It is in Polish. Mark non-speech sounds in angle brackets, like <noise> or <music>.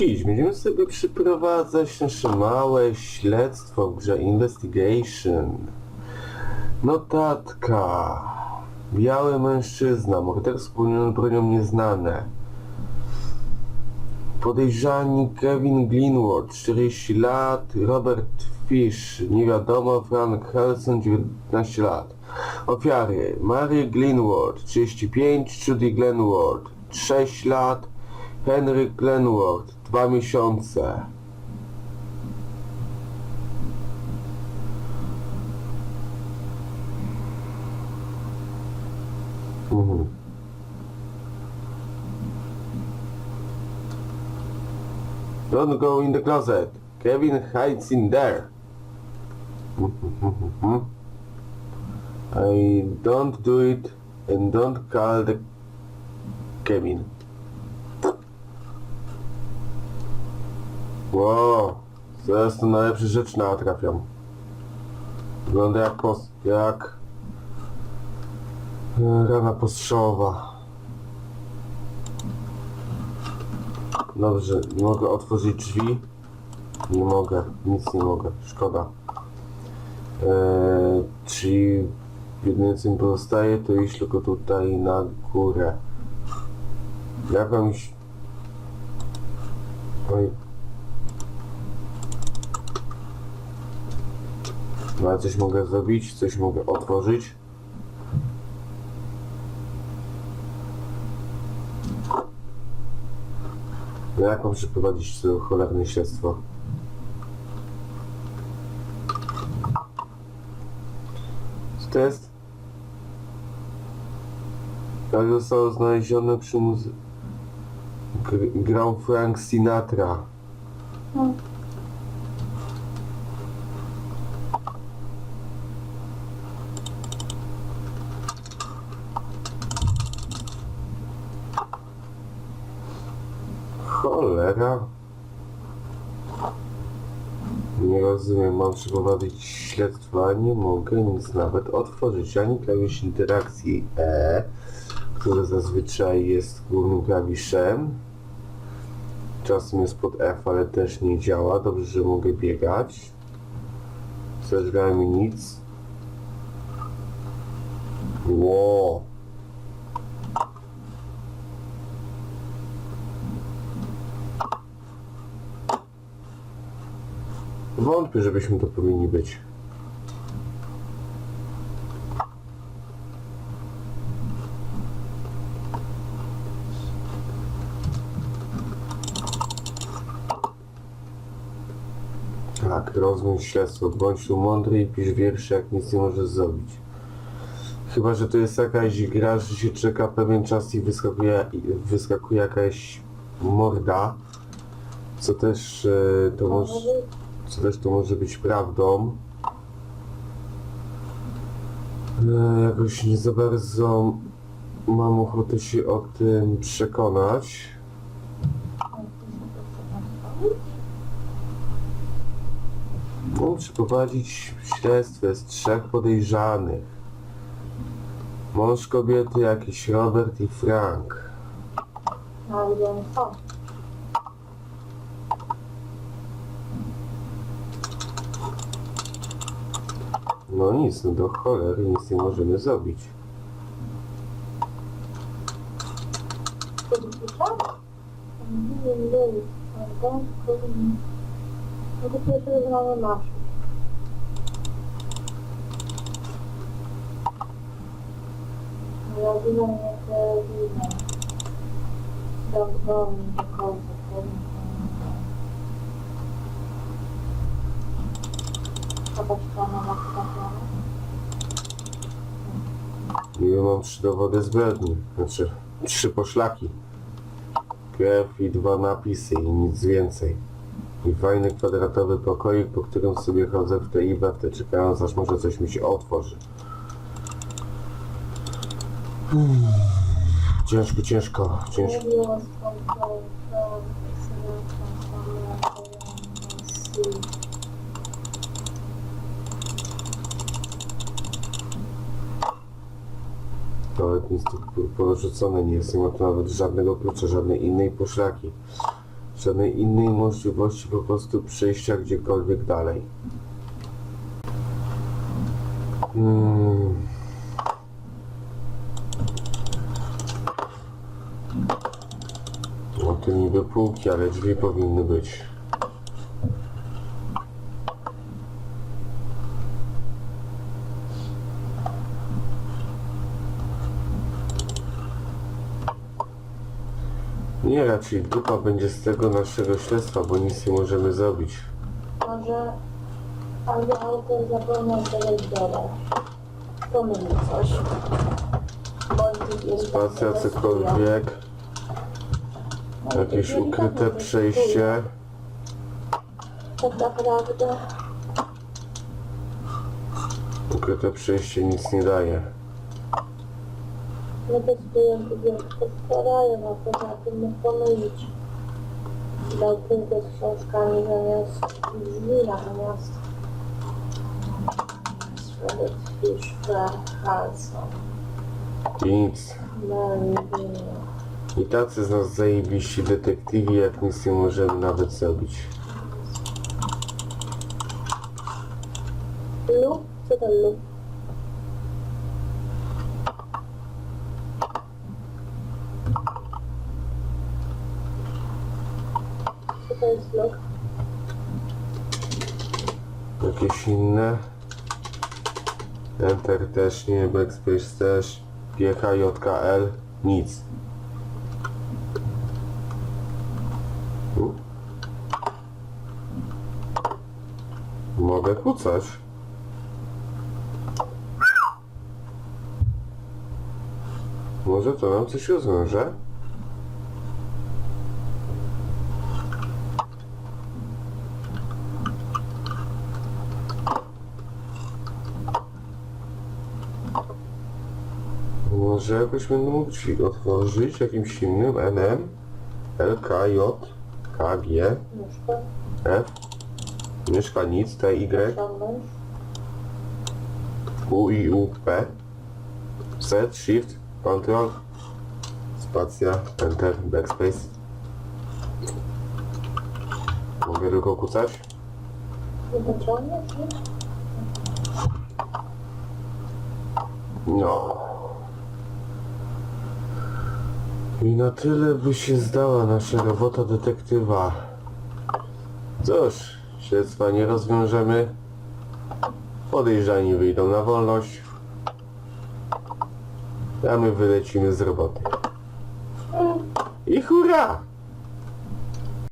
Dziś będziemy sobie przyprowadzać nasze małe śledztwo w grze Investigation. Notatka. Biały mężczyzna, morderstwo bronią nieznane. Podejrzani Kevin Greenwald, 40 lat, Robert Fish, nie wiadomo, Frank Helsen, 19 lat. Ofiary Mary Greenwald, 35, Judy Glenward, 6 lat, Henry Glenward, 2 miesiące. Mhm. Don't go in the closet. Kevin hides in there. <laughs> I don't do it and don't call the Kevin. Wow, zaraz to najlepsze rzeczy natrafiam. Wygląda jak pos... jak... e, rana postrzałowa. Dobrze, mogę otworzyć drzwi. Nie mogę, nic nie mogę, szkoda. Eee, czyli jedyne co mi pozostaje to iść tylko tutaj na górę. Jakąś... Oj. No, ale coś mogę zrobić, coś mogę otworzyć. No jak mam przeprowadzić to cholerne śledztwo? Co to jest? Jak zostało znalezione przy muzy... Gr- grał Frank Sinatra. No. Cholera. Nie rozumiem, mam przeprowadzić śledztwo, a nie mogę nic nawet otworzyć, ani klawisz interakcji E, który zazwyczaj jest głównym klawiszem. Czasem jest pod F, ale też nie działa. Dobrze, że mogę biegać. Za drzwiami nic. Ło. Wątpię, żebyśmy to powinni być. Tak, rozwiąż śledztwo, bądź tu mądry i pisz wiersze, jak nic nie możesz zrobić. Chyba, że to jest jakaś gra, że się czeka pewien czas i wyskakuje, wyskakuje jakaś morda, co też e, to może co to może być prawdą. Jakoś nie za bardzo mam ochotę się o tym przekonać. Mam przeprowadzić śledztwo z trzech podejrzanych. Mąż kobiety jakiś Robert i Frank. No i oni No nic, no do cholery nic nie możemy zrobić. Kiedy piszę? Nie wiem, Don't call Na. I ja mam trzy dowody zbrodni. Znaczy, trzy poszlaki. Krew i dwa napisy i nic więcej. I fajny kwadratowy pokoik, po którym sobie chodzę w te i we w te, czekając aż może coś mi się otworzy. Hmm. Ciężko, ciężko, ciężko. Maybe nic tu porzucone nie jest, nie nawet żadnego klucza, żadnej innej poszlaki. Żadnej innej możliwości po prostu przejścia gdziekolwiek dalej. Hmm. No to niby półki, ale drzwi powinny być. Nie, raczej dupa będzie z tego naszego śledztwa, bo nic nie możemy zrobić. Może albo autor zapomniał telewizora. Pomylił coś. Bądź jest Spacja, bez cokolwiek, jakieś No, ukryte delikatnie przejście. Tak naprawdę. Ukryte przejście nic nie daje. Nie testują tylko starają, a poza tym mógł pomylić. Dał półkę z książkami zamiast drzwi natomiast Shredded Fish, Carlson, I nic. I tacy z nas zajebiści detektywi, jak nic nie możemy nawet zrobić. Lub? Co to lub? To jest lub? Jakieś inne. Enter też nie, Backspace też. JKL, nic. U. Mogę kucać. Może to nam coś rozwiąże? Może jakoś mógł drzwi otworzyć jakimś innym NM LKJ KG Nóżkę F Mieszka nic TY ciągnąć. U i U P Z Shift Control Spacja Enter Backspace Mogę tylko kucać? No. I na tyle by się zdała nasza robota detektywa. Cóż, śledztwa nie rozwiążemy. Podejrzani wyjdą na wolność. A my wylecimy z roboty. I hurra!